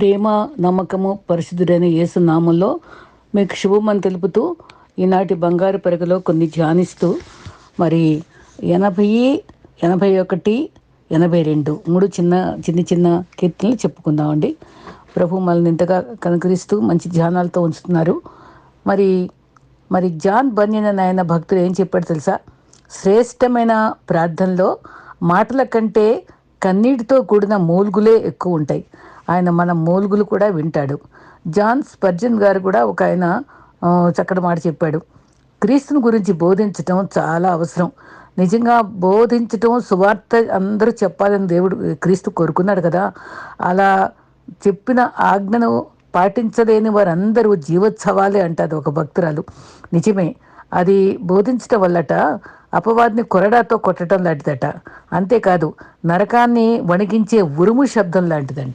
ప్రేమ నమ్మకము పరిశుద్ధుడైన యేసు నామంలో మీకు శుభమని తెలుపుతూ ఈనాటి బంగారు పెరగలో కొన్ని ధ్యానిస్తూ మరి ఎనభై ఎనభై ఒకటి ఎనభై రెండు మూడు చిన్న చిన్న చిన్న కీర్తనలు చెప్పుకుందామండి. ప్రభు మనల్ని ఇంతగా కనుకరిస్తూ మంచి ధ్యానాలతో ఉంచుతున్నారు. మరి మరి జాన్ బన్యన్ అని ఆయన భక్తులు ఏం చెప్పాడు తెలుసా? శ్రేష్టమైన ప్రార్థనలో మాటల కంటే కన్నీటితో కూడిన మూలుగులే ఎక్కువ ఉంటాయి. ఆయన మన మూలుగులు కూడా వింటాడు. జాన్ స్పర్జన్ గారు కూడా ఒక ఆయన చక్కటి మాట చెప్పాడు. క్రీస్తుని గురించి బోధించటం చాలా అవసరం. నిజంగా బోధించటం సువార్త అందరూ చెప్పాలని దేవుడు క్రీస్తు కోరుకున్నాడు కదా. అలా చెప్పిన ఆజ్ఞను పాటించలేని వారందరూ జీవోత్సవాలే అంటారు ఒక భక్తురాలు. నిజమే అది బోధించటం వల్లట అపవాదిని కొరడాతో కొట్టడం లాంటిదట. అంతేకాదు నరకాన్ని వణికించే ఉరుము శబ్దం లాంటిదంట.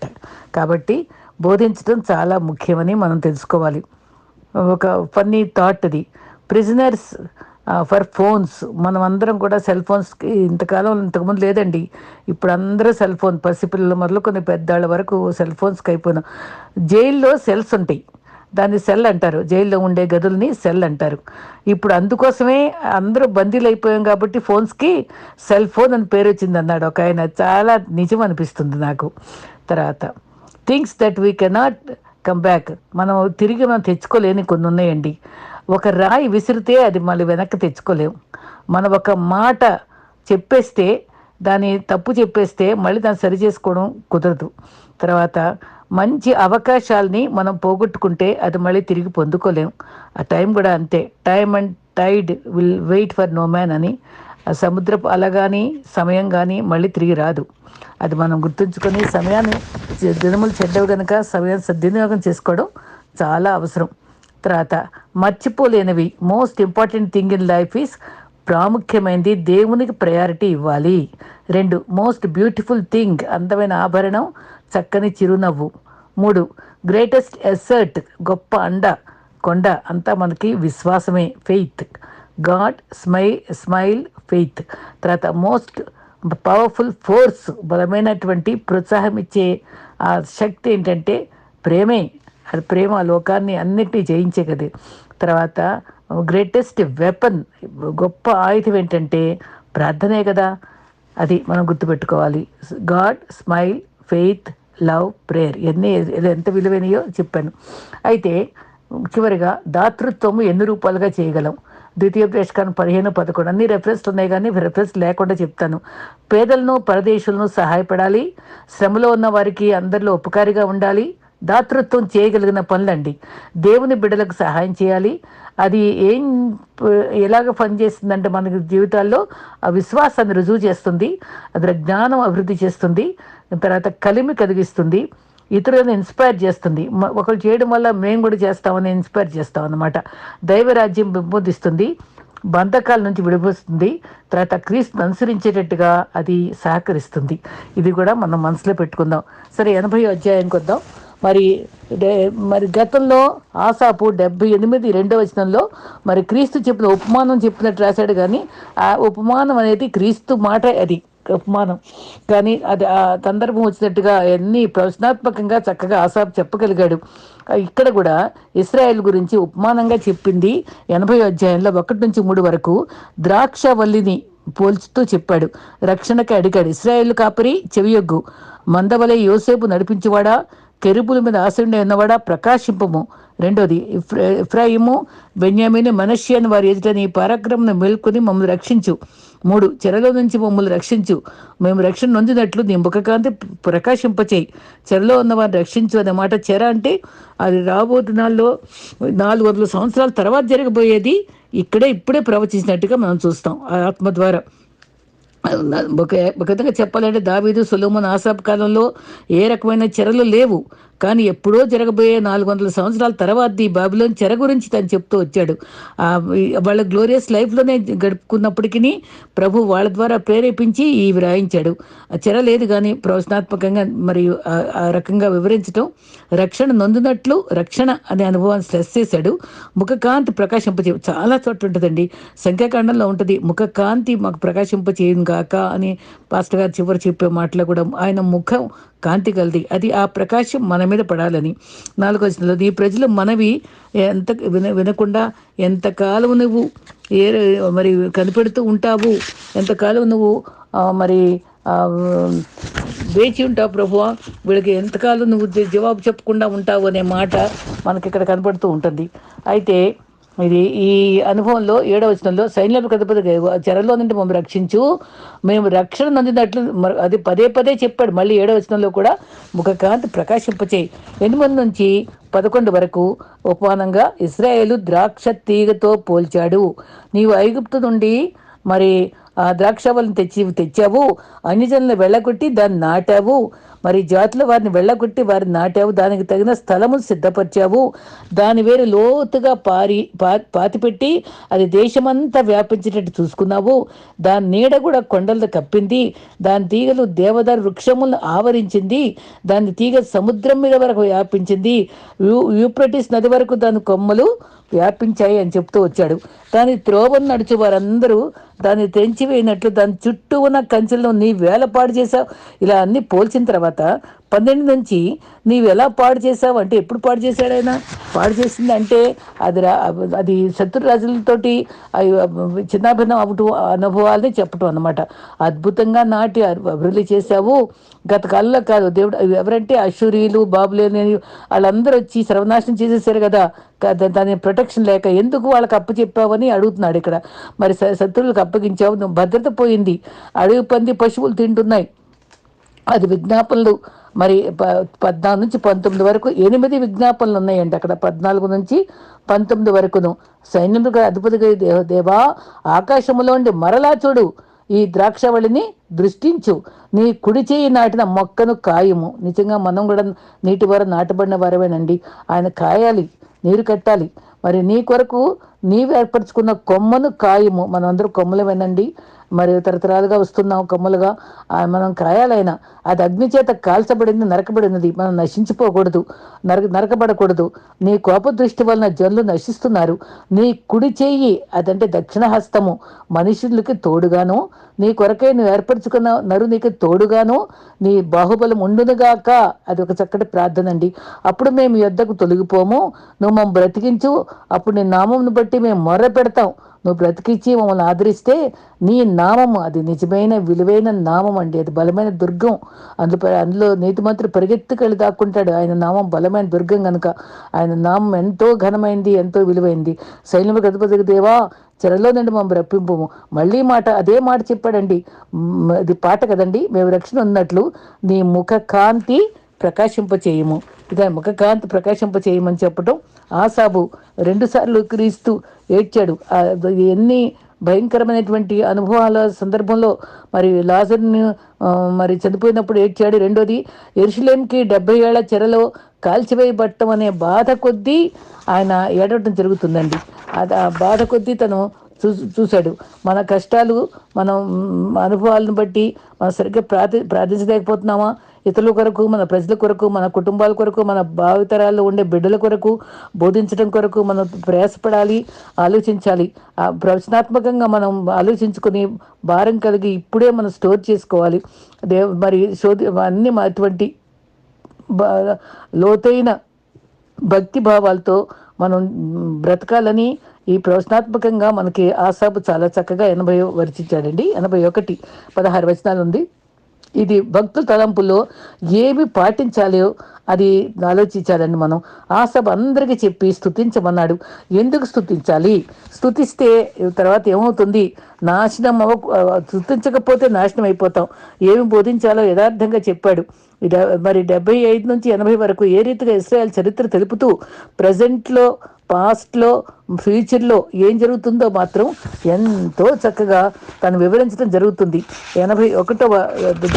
కాబట్టి బోధించడం చాలా ముఖ్యమని మనం తెలుసుకోవాలి. ఒక ఫన్నీ థాట్ అది ప్రిజనర్స్ ఫర్ ఫోన్స్. మనం అందరం కూడా సెల్ ఫోన్స్కి ఇంతకాలం ఇంతకుముందు లేదండి. ఇప్పుడు అందరూ సెల్ ఫోన్ పసిపిల్లల మొదలు కొన్ని పెద్దాళ్ళ వరకు సెల్ ఫోన్స్కి అయిపోయినాం. జైల్లో సెల్స్ ఉంటాయి. దాన్ని సెల్ అంటారు. జైల్లో ఉండే గదుల్ని సెల్ అంటారు. ఇప్పుడు అందుకోసమే అందరూ బందీలు అయిపోయాం కాబట్టి ఫోన్స్కి సెల్ ఫోన్ అని పేరు వచ్చింది అన్నాడు. ఒక ఆయన చాలా నిజం అనిపిస్తుంది నాకు. తర్వాత things that we cannot come back. మనం తిరిగి మనం తెచ్చుకోలేని కొన్ని ఉన్నాయండి. ఒక రాయి విసిరితే అది మళ్ళీ వెనక్కి తెచ్చుకోలేం. మనం ఒక మాట చెప్పేస్తే దాని తప్పు చెప్పేస్తే మళ్ళీ దాన్ని సరి చేసుకోవడం కుదరదు. తర్వాత మంచి అవకాశాలని మనం పోగొట్టుకుంటే అది మళ్ళీ తిరిగి పొందుకోలేం. ఆ టైం కూడా అంతే. Time and tide will wait for no man అని. ఆ సముద్రపు అల కానీ సమయం కానీ మళ్ళీ తిరిగి రాదు. అది మనం గుర్తుంచుకొని సమయాన్ని దినములు చెడ్డవు కనుక సమయం సద్వినియోగం చేసుకోవడం చాలా అవసరం. తర్వాత మర్చిపోలేనివి. Most important thing in life is ప్రాముఖ్యమైనది దేవునికి ప్రయారిటీ ఇవ్వాలి. రెండు మోస్ట్ బ్యూటిఫుల్ థింగ్ అందమైన ఆభరణం చక్కని చిరునవ్వు. మూడు. గ్రేటెస్ట్ ఎసర్ట్ గొప్ప అండ కొండ అంతా మనకి విశ్వాసమే ఫెయిత్ గాడ్ స్మై స్మైల్ ఫెయిత్ తర్వాత మోస్ట్ పవర్ఫుల్ ఫోర్స్ బలమైనటువంటి ప్రోత్సాహం ఇచ్చే ఆ శక్తి ఏంటంటే ప్రేమే. అది ప్రేమ ఆ లోకాన్ని అన్నిటినీ జయించే కదా. తర్వాత గ్రేటెస్ట్ వెపన్ గొప్ప ఆయుధం ఏంటంటే ప్రార్థనే కదా. అది మనం గుర్తుపెట్టుకోవాలి. God smile faith love prayer ఇవన్నీ ఎంత విలువైనయో చెప్పాను. అయితే చివరిగా దాతృత్వము ఎన్ని రూపాలుగా చేయగలం? ద్వితీయ ప్రేషకాన్ని పదిహేను పదకొండు అన్ని రెఫరెన్స్లు ఉన్నాయి కానీ రెఫరెన్స్ లేకుండా చెప్తాను. పేదలను పరదేశులను సహాయపడాలి. శ్రమలో ఉన్న వారికి అందరిలో ఉపకారిగా ఉండాలి. దాతృత్వం చేయగలిగిన పనులండి. దేవుని బిడ్డలకు సహాయం చేయాలి. అది ఏం ఎలాగ పనిచేస్తుందంటే మనకి జీవితాల్లో ఆ విశ్వాసాన్ని రుజువు చేస్తుంది అది జ్ఞానం అభివృద్ధి చేస్తుంది తర్వాత కలిమి కలిగిస్తుంది ఇతరులను ఇన్స్పైర్ చేస్తుంది. ఒకరు చేయడం వల్ల మేము కూడా చేస్తామని ఇన్స్పైర్ చేస్తాం అన్నమాట. దైవరాజ్యం పెంపొందిస్తుంది బంధకాల నుంచి విడిపోతుంది తర్వాత క్రీస్తు అనుసరించేటట్టుగా అది సహకరిస్తుంది. ఇది కూడా మనం మనసులో పెట్టుకుందాం. సరే ఎనభై అధ్యాయానికి వద్దాం మరి డే- మరి గతంలో ఆసాపు డెబ్బై ఎనిమిది రెండవ వచనంలో మరి క్రీస్తు చెప్పిన ఉపమానం చెప్పినట్టు రాశాడు కానీ ఆ ఉపమానం అనేది క్రీస్తు మాట అది ఉపమానం. కానీ అది ఆ సందర్భం వచ్చినట్టుగా అన్ని ప్రవచనాత్మకంగా చక్కగా ఆశాపు చెప్పగలిగాడు. ఇక్కడ కూడా ఇస్రాయెల్ గురించి ఉపమానంగా చెప్పింది ఎనభై అధ్యాయంలో ఒకటి నుంచి మూడు వరకు ద్రాక్షవల్లిని పోల్చుతూ చెప్పాడు. రక్షణకి అడిగాడు ఇస్రాయేల్ కాపరి చెవియొగ్గు మందవలే యోసేపు నడిపించేవాడా? కెరుపుల మీద ఆశండి ఉన్నవాడా ప్రకాశింపము. రెండోది ఇఫ్రాయిము బెన్యామిని మనష్య అని వారి ఎదుట నీ పరాక్రమను మేల్కొని మమ్మల్ని రక్షించు. మూడు చెరలో నుంచి మమ్మల్ని రక్షించు. మేము రక్షణ నొందినట్లు నీ ముఖకాంతి ప్రకాశింపచేయి. చెరలో ఉన్న వారిని రక్షించు అన్నమాట చెర అంటే అది రాబో నాలుగు వందల సంవత్సరాల తర్వాత జరగబోయేది ఇక్కడే ఇప్పుడే ప్రవచించినట్టుగా మనం చూస్తాం. ఆ ఆత్మ ద్వారా ఒక ఒక విధంగా చెప్పాలంటే దావీదు సులోమన్ ఆసాబ్ కాలంలో ఏ రకమైన చెరలు లేవు కానీ ఎప్పుడో జరగబోయే నాలుగు వందల సంవత్సరాల తర్వాత ఈ బాబిలోని చెర గురించి తను చెప్తూ వచ్చాడు. వాళ్ళ గ్లోరియస్ లైఫ్లోనే గడుపుకున్నప్పటికీ ప్రభు వాళ్ళ ద్వారా ప్రేరేపించి ఈ వ్రాయించాడు ఆ చెర లేదు కానీ ప్రవచనాత్మకంగా మరియు ఆ- ఆ రకంగా వివరించడం రక్షణ నొందినట్లు రక్షణ అనే అనుభవాన్ని స్ట్రెస్ చేశాడు. ముఖకాంతి ప్రకాశింపచే చాలా చోట్ల ఉంటుందండి. సంఖ్యాకాండంలో ఉంటుంది. ముఖకాంతి మాకు ప్రకాశింపచేయను గాక అని పాస్టర్ గారు చివరి చెప్పే మాటలో కూడా ఆయన ముఖం కాంతి కలది. అది ఆ ప్రకాశం మన మీద పడాలని. నాలుగో వచనంలో. ఈ ప్రజలు మనవి ఎంత విన వినకుండా ఎంతకాలం నువ్వు ఏ మరి కనిపెడుతూ ఉంటావు? ఎంతకాలం నువ్వు మరి వేచి ఉంటావు ప్రభు వీళ్ళకి ఎంతకాలం నువ్వు జవాబు చెప్పకుండా ఉంటావు అనే మాట మనకి ఇక్కడ కనపడుతూ ఉంటుంది. అయితే ఇది ఈ అనుభవంలో ఏడవ వచనంలో సైన్యపు కథపతి చెరలో నుండి మేము రక్షించు. మేము రక్షణ నందినట్లు మరి అది పదే పదే చెప్పాడు. మళ్ళీ ఏడవ వచనంలో కూడా ముఖ కాంతి ప్రకాశింపచేయి. ఎనిమిది నుంచి పదకొండు వరకు ఉపమానంగా ఇస్రాయేలు ద్రాక్ష తీగతో పోల్చాడు. నీవు ఐగుప్తు నుండి మరి ఆ ద్రాక్షవలను తెచ్చి తెచ్చావు. అన్యజనులను వెళ్ళగొట్టి దాన్ని నాటావు. మరి జాతుల వారిని వెళ్ళగొట్టి వారిని నాటావు. దానికి తగిన స్థలము సిద్ధపరిచావు. దాని వేరు లోతుగా పారి పా పాతిపెట్టి అది దేశమంతా వ్యాపించేటట్టు చూసుకున్నావు. దాని నీడ కూడా కొండలతో కప్పింది. దాని తీగలు దేవదారు వృక్షములను ఆవరించింది. దాని తీగ సముద్రం మీద వరకు వ్యాపించింది. యూ యూప్రటిస్ నది వరకు దాని కొమ్మలు వ్యాపించాయి అని చెప్తూ వచ్చాడు. దాని త్రోవను నడుచు వారందరూ దాన్ని తెంచివేయినట్లు దాని చుట్టూ ఉన్న కంచెలను నీ వేలపాటు చేశావు. ఇలా అన్ని పోల్చిన తర్వాత పన్నెండు నుంచి నీవు ఎలా పాడు చేసావు అంటే ఎప్పుడు పాడు చేశాడైనా పాడు చేసింది అంటే అది అది శత్రురాజులతోటి అవి చిన్నాభిన్నం అవటం అనుభవాలని చెప్పటం అనమాట అద్భుతంగా నాటి అభివృద్ధి చేశావు. గత కాలంలో కాదు దేవుడు ఎవరంటే అశూరియులు బాబులేని వాళ్ళందరూ వచ్చి సర్వనాశనం చేసేసారు కదా. దాని ప్రొటెక్షన్ లేక ఎందుకు వాళ్ళకి అప్పు చెప్పావని అడుగుతున్నాడు ఇక్కడ. మరి శత్రువులకు అప్పగించావు నువ్వు భద్రత పోయింది. అడవి పంది పశువులు తింటున్నాయి. అది విజ్ఞాపనలు. మరి ప పద్నాలుగు నుంచి పంతొమ్మిది వరకు ఎనిమిది విజ్ఞాపనలు ఉన్నాయండి అక్కడ. పద్నాలుగు నుంచి పంతొమ్మిది వరకును. సైన్యముగా అధిపతిగా దేవ దేవా ఆకాశములోండి మరలా చూడు. ఈ ద్రాక్షవళిని దృష్టించు. నీ కుడి చేయి నాటిన మొక్కను కాయము. నిజంగా మనం కూడా నీటి వారు నాటబడిన వారమేనండి. ఆయన కాయాలి నీరు కట్టాలి. మరి నీ కొరకు నీవు ఏర్పరచుకున్న కొమ్మను కాయము. మనందరూ కొమ్మలమేనండి. మరి తరతరాలుగా వస్తున్నాం కమ్ములుగా మనం క్రయాలైనా అది అగ్ని చేత కాల్చబడింది నరకబడినది మనం నశించిపోకూడదు నరక నరకబడకూడదు. నీ కోప దృష్టి వలన జనులు నశిస్తున్నారు. నీ కుడి చేయి అదంటే దక్షిణ హస్తము మనుషులకి తోడుగాను. నీ కొరకై నువ్వు ఏర్పరచుకున్న నరు నీకు తోడుగాను. నీ బాహుబలం ఉండునుగాక అది ఒక చక్కటి ప్రార్థన అండి. అప్పుడు మేము ఈ యొద్దకు తొలగిపోము. నువ్వు మమ్మల్ని బ్రతికించు. అప్పుడు నీ నామంను బట్టి మేము మొర్ర పెడతాం. నువ్వు బ్రతికిచ్చి మమ్మల్ని ఆదరిస్తే నీ నామము అది నిజమైన విలువైన నామం అండి. అది బలమైన దుర్గం. అందులో అందులో నీతిమంతుడు పరిగెత్తుకెళ్ళి దాక్కుంటాడు. ఆయన నామం బలమైన దుర్గం కనుక ఆయన నామం ఎంతో ఘనమైంది ఎంతో విలువైంది. సైన్యము గణపతి దేవా చెరలో నుండి మమ్మల్ని రప్పింపు మళ్ళీ మాట అదే మాట చెప్పాడండి. అది ఇది పాట కదండి. మేము రక్షణ ఉన్నట్లు నీ ముఖ కాంతి ప్రకాశింపచేయము. ఇదే ముఖకాంతి ప్రకాశింపచేయమని చెప్పటం ఆసాబు రెండుసార్లు క్రీస్తు ఏడ్చాడు. ఎన్ని భయంకరమైనటువంటి అనుభవాల సందర్భంలో మరి లాజర్ని మరి చనిపోయినప్పుడు ఏడ్చాడు. రెండోది ఎరుషులేంకి డెబ్బై ఏళ్ళ చెరలో కాల్చివేయబట్టం అనే బాధ కొద్దీ ఆయన ఏడవటం జరుగుతుందండి. అది ఆ బాధ కొద్దీ తను చూ చూశాడు. మన కష్టాలు మనం అనుభవాలను బట్టి మనం సరిగ్గా ప్రార్థి ప్రార్థించలేకపోతున్నామా? ఇతరుల కొరకు మన ప్రజల కొరకు మన కుటుంబాల కొరకు మన భావితరాల్లో ఉండే బిడ్డల కొరకు బోధించడం కొరకు మనం ప్రయాసపడాలి ఆలోచించాలి. ఆ ప్రవచనాత్మకంగా మనం ఆలోచించుకొని భారం కలిగి ఇప్పుడే మనం స్టోర్ చేసుకోవాలి. దే మరి శోధి అన్ని అటువంటి బా- లోతైన భక్తి భావాలతో మనం బ్రతకాలని ఈ ప్రవచనాత్మకంగా మనకి ఆసాబు చాలా చక్కగా ఎనభై వర్చించాడండి. ఎనభై ఒకటి పదహారు వచనాలు ఉంది ఇది భక్తుల తలంపులో ఏమి పాటించాలో అది ఆలోచించాలండి మనం ఆసబ అందరికీ చెప్పి స్థుతించమన్నాడు ఎందుకు స్థుతించాలి స్థుతిస్తే తర్వాత ఏమవుతుంది? నాశనం అవ స్థుతించకపోతే నాశనం అయిపోతాం. ఏమి బోధించాలో యథార్థంగా చెప్పాడు. మరి డెబ్బై ఐదు నుంచి ఎనభై వరకు ఏ రీతిగా ఇస్రాయల్ చరిత్ర తెలుపుతూ ప్రజెంట్లో పాస్ట్లో ఫ్యూచర్లో ఏం జరుగుతుందో మాత్రం ఎంతో చక్కగా తను వివరించడం జరుగుతుంది. ఎనభై ఒకటవ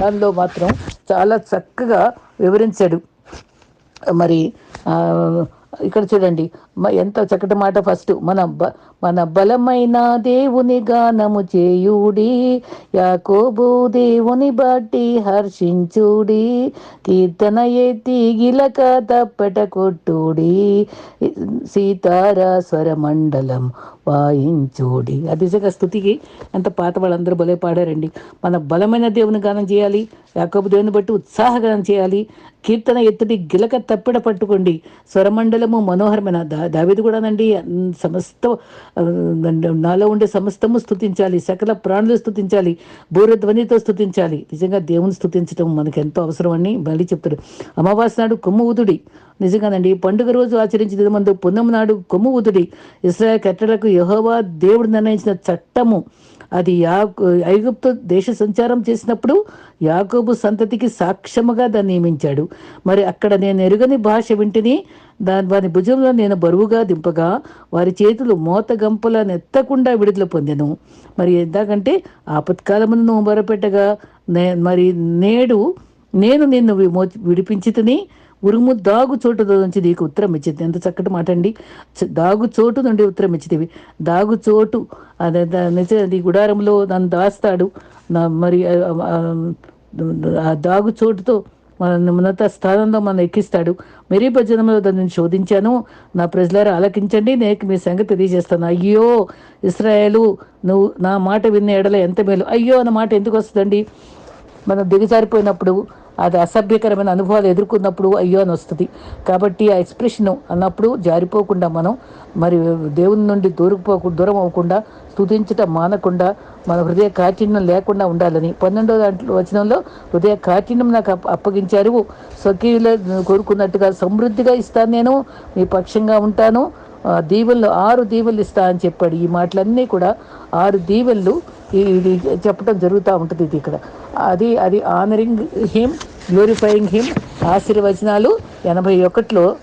దానిలో మాత్రం చాలా చక్కగా వివరించాడు. మరి ఇక్కడ చూడండి ఎంత చక్కటి మాట ఫస్ట్. మన బ మన బలమైన దేవుని గానము చేయుడి యాకోబు దేవుని బట్టి హర్షించుడి కీర్తన ఎత్తి గిలక తప్పట కొట్టుడి సీతార స్వర మండలం వాయించుడి. అది స్థుతికి ఎంత పాత వాళ్ళందరూ భలే పాడారండి. మన బలమైన దేవుని గానం చేయాలి యాకోబు దేవుని బట్టి ఉత్సాహగానం చేయాలి కీర్తన ఎత్తుడి గిలక తప్పెడ పట్టుకోండి స్వరమండలము మనోహరమైన దా దావిది కూడానండి సమస్త నాలో ఉండే సమస్తము స్థుతించాలి సకల ప్రాణులు స్థుతించాలి బూరధ్వనితో స్థుతించాలి నిజంగా దేవుని స్థుతించడం మనకు ఎంతో అవసరం అని మళ్ళీ చెప్తాడు అమావాస్య నాడు కొమ్ము ఊదుడి. నిజంగానండి. పండుగ రోజు ఆచరించిన మందు పున్నమ నాడు కొమ్ము ఊతుడి ఇస్రాయల్ కట్టడలకు యహోవా దేవుడు నిర్ణయించిన చట్టము. అది యా ఐగుప్తు దేశ సంచారం చేసినప్పుడు యాకోబు సంతతికి సాక్ష్యముగా దాన్ని నియమించాడు. మరి అక్కడ నేను ఎరుగని భాష వింటిని దాని వారి భుజంలో నేను బరువుగా దింపగా వారి చేతులు మోత గంపల నెత్తకుండా విడుదల పొందెను. మరి ఎందాకంటే ఆపత్కాలమును నువ్వు మొరపెట్టగా నే మరి నేడు నేను నిన్ను విమో విడిపించితని ఉరుము దాగు చోటు నుంచి నీకు ఉత్తరం ఇచ్చింది ఎంత చక్కటి మాట అండి దాగు చోటు నుండి ఉత్తరం ఇచ్చితివి దాగు చోటు అదే నిజ నీ గుడారంలో నన్ను దాస్తాడు. నా మరి ఆ, ఆ దాగు చోటుతో మన ఉన్నత స్థానంలో మనం ఎక్కిస్తాడు. మెరీ భజనంలో దాన్ని శోధించాను. నా ప్రజలారా ఆలకించండి. నేను మీ సంగతి తెలియజేస్తాను. అయ్యో ఇస్రాయేలు నువ్వు నా మాట విన్న ఎడల ఎంత మేలు. అయ్యో అన్న మాట ఎందుకు వస్తుందండి? మనం దిగజారిపోయినప్పుడు అది అసభ్యకరమైన అనుభవాలు ఎదుర్కొన్నప్పుడు అయ్యో అని వస్తుంది. కాబట్టి ఆ ఎక్స్ప్రెషన్ అన్నప్పుడు జారిపోకుండా మనం మరి దేవుని నుండి దూరపోకుండా దూరం అవ్వకుండా స్థుతించటం మానకుండా మన హృదయ కాఠిన్యం లేకుండా ఉండాలని. పన్నెండో దాంట్లో వచనంలో హృదయ కాఠిన్యం నాకు అప్ప అప్పగించారు. స్వకీయులు కోరుకున్నట్టుగా సమృద్ధిగా ఇస్తాను నేను మీ పక్షంగా ఉంటాను. దీవెళ్ళు ఆరు దీవెళ్ళు ఇస్తా అని చెప్పాడు. ఈ మాటలన్నీ కూడా ఆరు దీవెళ్ళు ఇది చెప్పడం జరుగుతూ ఉంటుంది ఇది ఇక్కడ. అది అది ఆనరింగ్ హిమ్ గ్లోరిఫైయింగ్ హిమ్ ఆశీర్వచనాలు ఎనభై ఒకటిలో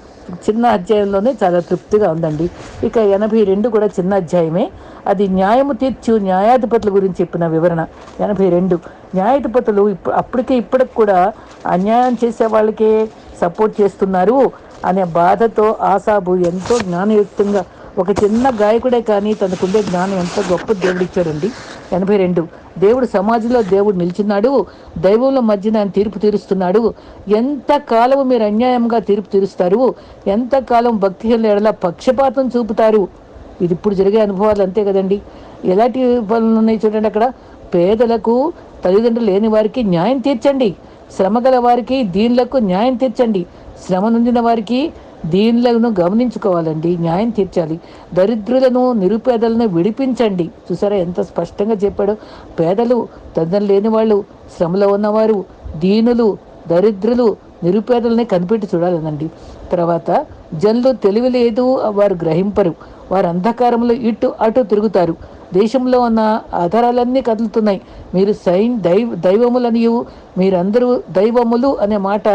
చిన్న అధ్యాయంలోనే చాలా తృప్తిగా ఉందండి. ఇక ఎనభై రెండు కూడా చిన్న అధ్యాయమే. అది న్యాయము తీర్చు న్యాయాధిపతుల గురించి చెప్పిన వివరణ. ఎనభై రెండు. న్యాయాధిపతులు ఇప్పుడు అప్పటికే ఇప్పటికి కూడా అన్యాయం చేసే వాళ్ళకే సపోర్ట్ చేస్తున్నారు అనే బాధతో ఆసాబు ఎంతో జ్ఞానయుక్తంగా ఒక చిన్న గాయకుడే కానీ తనకుండే జ్ఞానం ఎంత గొప్ప దేవుడు ఇచ్చాడండి. ఎనభై రెండు. దేవుడు సమాజంలో దేవుడు నిలిచున్నాడు. దైవంలో మధ్యన ఆయన తీర్పు తీరుస్తున్నాడు. ఎంత కాలం మీరు అన్యాయంగా తీర్పు తీరుస్తారు ఎంత కాలం భక్తిహీనుల ఎడల పక్షపాతం చూపుతారు. ఇది ఇప్పుడు జరిగే అనుభవాలు అంతే కదండి. ఎలాంటి పనులు ఉన్నాయి చూడండి అక్కడ. పేదలకు తల్లిదండ్రులు లేని వారికి న్యాయం తీర్చండి. శ్రమ గల వారికి దీనిలకు న్యాయం తీర్చండి. శ్రమ నొందిన వారికి దీనిలను గమనించుకోవాలండి న్యాయం తీర్చాలి. దరిద్రులను నిరుపేదలను విడిపించండి. చూసారా ఎంత స్పష్టంగా చెప్పాడో? పేదలు తండ్రులు లేని వాళ్ళు శ్రమలో ఉన్నవారు దీనులు దరిద్రులు నిరుపేదలని కనిపెట్టి చూడాలనండి. తర్వాత జనులు తెలివి లేదు వారు గ్రహింపరు. వారు అంధకారంలో ఇటు అటు తిరుగుతారు. దేశంలో ఉన్న ఆధారాలన్నీ కదులుతున్నాయి. మీరు సైన్ దైవ దైవములనియు మీరందరూ దైవములు అనే మాట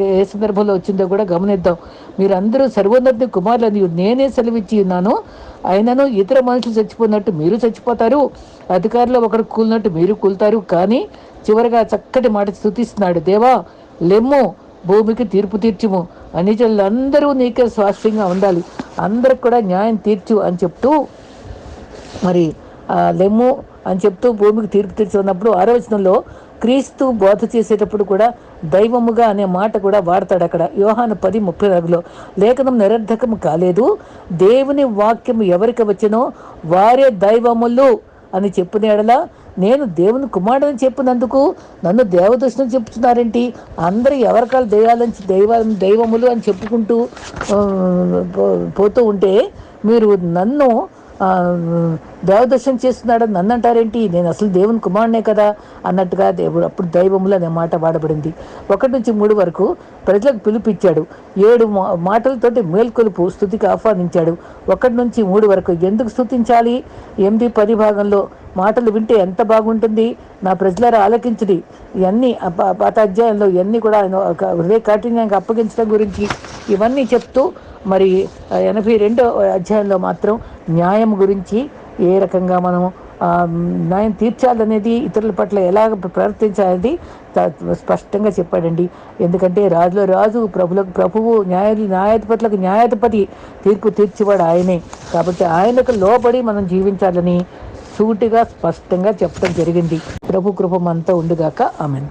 ఏ సందర్భంలో వచ్చిందో కూడా గమనిద్దాం. మీరందరూ సర్వోన్నతి కుమారులని నేనే సెలవిచ్చి ఉన్నాను. ఆయనను ఇతర మనుషులు చచ్చిపోయినట్టు మీరు చచ్చిపోతారు. అధికారులు ఒకరు కూలినట్టు మీరు కూలుతారు. కానీ చివరిగా చక్కటి మాట స్థుతిస్తున్నాడు. దేవా లెమ్ము భూమికి తీర్పు తీర్చుము. అనిజనులందరూ నీకే స్వాస్థ్యంగా ఉండాలి. అందరికి కూడా న్యాయం తీర్చు అని చెప్తూ మరి లెమ్ము అని చెప్తూ భూమికి తీర్పు తీర్చున్నప్పుడు ఆరోచనలో క్రీస్తు బోధ చేసేటప్పుడు కూడా దైవముగా అనే మాట కూడా వాడతాడు అక్కడ. యోహాను పది ముప్పై నాలుగులో లేఖనం నిరర్ధకం కాలేదు. దేవుని వాక్యం ఎవరికి వచ్చినో వారే దైవములు అని చెప్పిన ఎడల నేను దేవుని కుమారుడని చెప్పినందుకు నన్ను దేవదర్శనం చెప్తున్నారేంటి? అందరూ ఎవరికాల దైవాలని దైవ దైవములు అని చెప్పుకుంటూ పోతూ ఉంటే మీరు నన్ను దేవదర్శనం చేస్తున్నాడని నన్ను అంటారేంటి నేను అసలు దేవుని కుమారునే కదా అన్నట్టుగా దేవుడు అప్పుడు దైవములు అనే మాట వాడబడింది. ఒకటి నుంచి మూడు వరకు ప్రజలకు పిలుపిచ్చాడు ఏడు మా- మాటలతోటి మేల్కొలుపు స్థుతికి ఆహ్వానించాడు. ఒకటి నుంచి మూడు వరకు ఎందుకు స్థుతించాలి? ఎనిమిది పది భాగంలో మాటలు వింటే ఎంత బాగుంటుంది? నా ప్రజలారా ఆలకించుడి. ఇవన్నీ పాత అధ్యాయంలో ఇవన్నీ కూడా ఆయన ఒక హృదయ కాఠిన్యానికి అప్పగించడం గురించి ఇవన్నీ చెప్తూ మరి ఎనభై రెండో అధ్యాయంలో మాత్రం న్యాయం గురించి ఏ రకంగా మనం న్యాయం తీర్చాలనేది ఇతరుల పట్ల ఎలా ప్రవర్తించాలనేది స్పష్టంగా చెప్పాడండి. ఎందుకంటే రాజుల రాజు ప్రభులకు ప్రభువు న్యాయ న్యాయాధిపతులకు న్యాయాధిపతి తీర్పు తీర్చివాడు ఆయనే. కాబట్టి ఆయనకు లోబడి మనం జీవించాలని సూటిగా స్పష్టంగా చెప్పడం జరిగింది. ప్రభు కృప అంతా ఉండుగాక. ఆమెన్.